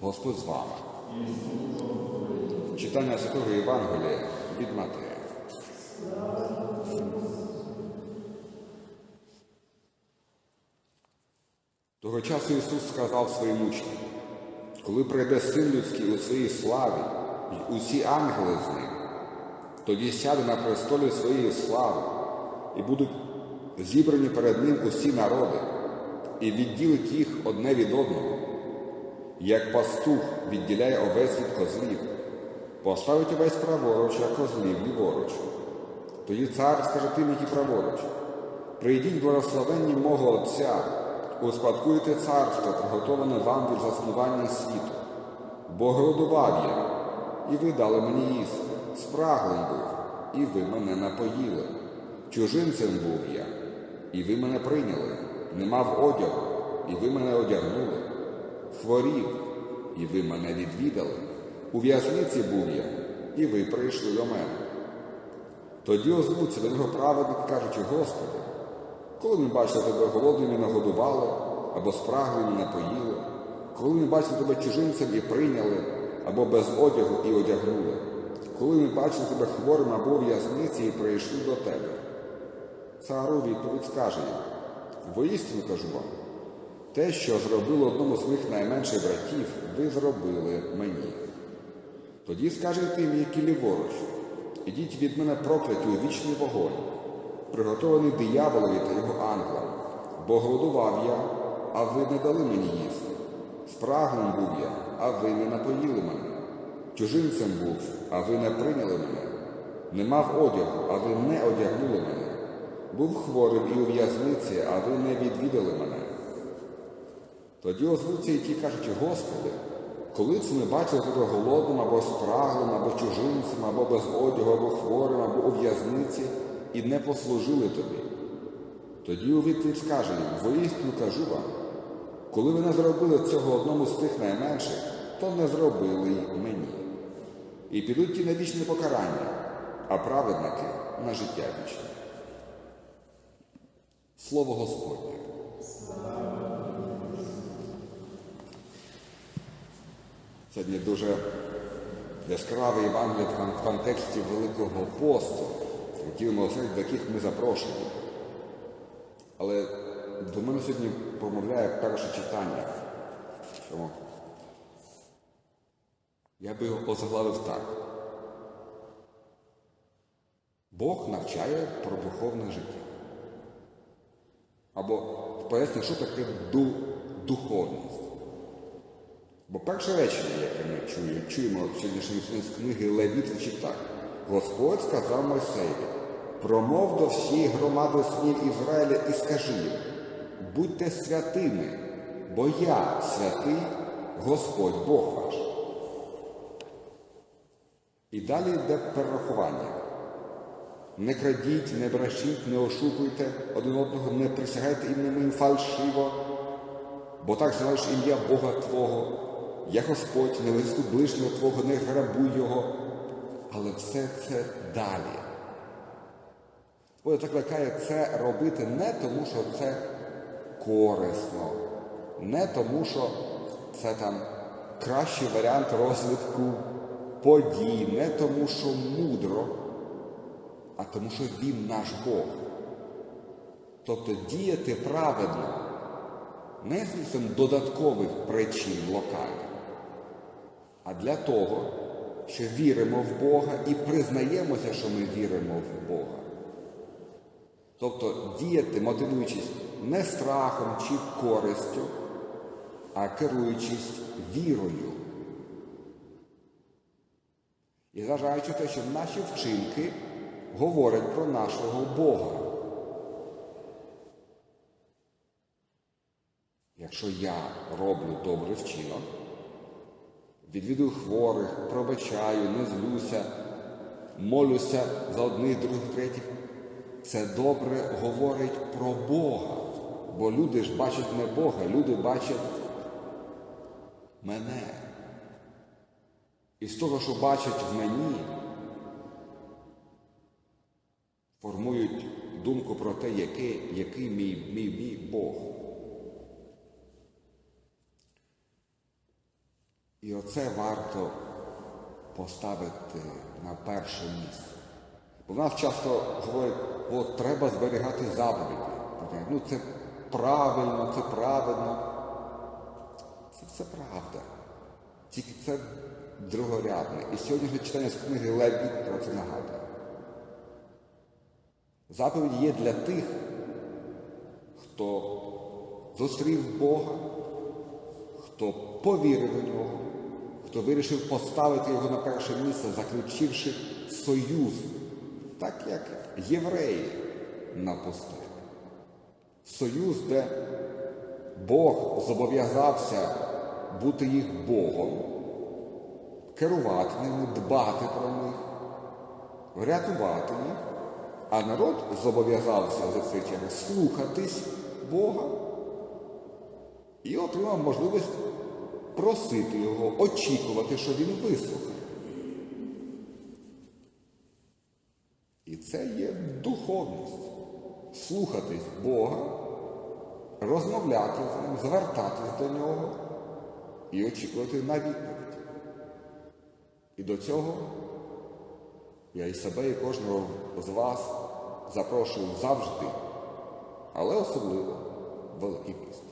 Господь з вами. Читання Святого Євангелія від Матея. Того часу Ісус сказав своїм учням, коли прийде син людський у своїй славі і усі ангели з ним, тоді сяде на престолі своєї слави, і будуть зібрані перед ним усі народи, і відділить їх одне від одного, як пастух відділяє овець від козлів, поставить овець праворуч, а козлів ліворуч. Тоді цар скаже тим, які праворуч, прийдіть благословенні мого Отця, успадкуйте царство, приготоване вам від заснування світу. Бо голодував я, і ви дали мені їсти, спраглим був, і ви мене напоїли. Чужинцем був я, і ви мене прийняли, не мав одягу, і ви мене одягнули, хворів, і ви мене відвідали. У в'язниці був я, і ви прийшли до мене. Тоді озвуться до нього праведник, кажучи, Господи, коли ми бачили тебе голодним і нагодували, або спраглим і напоїли, коли ми бачили тебе чужинцем і прийняли, або без одягу і одягнули, коли ми бачили тебе хворим або в'язниці і прийшли до тебе. Цару відповідь скаже їм, воістину кажу вам, те, що зробило одному з моїх найменших братів, ви зробили мені. Тоді скаже тим, які ліворуч, ідіть від мене прокляті у вічний вогонь, приготований дияволові та його ангелам, бо голодував я, а ви не дали мені їсти. Спраглим був я, а ви не напоїли мене. Чужинцем був, а ви не прийняли мене. Не мав одягу, а ви не одягнули мене. Був хворим і у в'язниці, а ви не відвідали мене. Тоді озвуться і ті кажуть, Господи, коли це ми бачили тебе голодним або спраглим, або чужинцем, або без одягу, або хворим, або у в'язниці, і не послужили тобі. Тоді у відповідь скаже їм, воістину кажу вам, коли ви не зробили цього одному з тих найменших, то не зробили й мені. І підуть ті на вічне покарання, а праведники на життя вічне. Слово Господнє. Сьогодні дуже яскравий Євангелій в контексті Великого посту, тіл милосердя, до яких ми запрошені. Але до мене сьогодні промовляє перше читання. Що я би його озаглавив так. Бог навчає про духовне життя. Або пояснює, що таке духовність. Бо перше речення, яке ми чуємо, чуємо сьогоднішній з книги Левіт звучить так. Господь сказав Мойсеєві, промов до всієї громади синів Ізраїля і скажи їм, будьте святими, бо я святий Господь Бог ваш. І далі йде перерахування. Не крадіть, не брешіть, не ошукуйте один одного, не присягайте моїм фальшиво, бо так знаєш ім'я Бога Твого. Я Господь, не листу ближнього Твого, не грабуй Його. Але все це далі. Бо закликає це робити не тому, що це корисно, не тому, що це там кращий варіант розвитку подій, не тому, що мудро, а тому, що Він наш Бог. Тобто діяти праведно не з додаткових причин локальних, а для того, що віримо в Бога і признаємося, що ми віримо в Бога. Тобто діяти, мотивуючись не страхом чи користю, а керуючись вірою. І зважаючи те, що наші вчинки говорять про нашого Бога. Якщо я роблю добрий вчинок, відвідую хворих, пробачаю, не злюся, молюся за одних, других, третіх, це добре говорить про Бога. Бо люди ж бачать не Бога, люди бачать мене. І з того, що бачать в мені, формують думку про те, який, який мій, мій, мій Бог. І оце варто поставити на перше місце. Бо в нас часто говорять, от треба зберігати заповіді. Ну це правильно, це правильно. Це все правда. Тільки це другорядне. І сьогоднішнє читання з книги Левіт про це нагадує. Заповіді є для тих, хто зустрів Бога, хто повірив у нього, хто вирішив поставити його на перше місце, заключивши союз, так як євреї на пустелі. Союз, де Бог зобов'язався бути їх Богом, керувати ними, дбати про них, врятувати їх, а народ зобов'язався за цей час слухатись Бога і отримав можливість просити його, очікувати, що він вислухає. І це є духовність. Слухатись Бога, розмовляти з ним, звертатись до нього і очікувати на відповідь. І до цього я і себе, і кожного з вас запрошую завжди, але особливо Великий піст.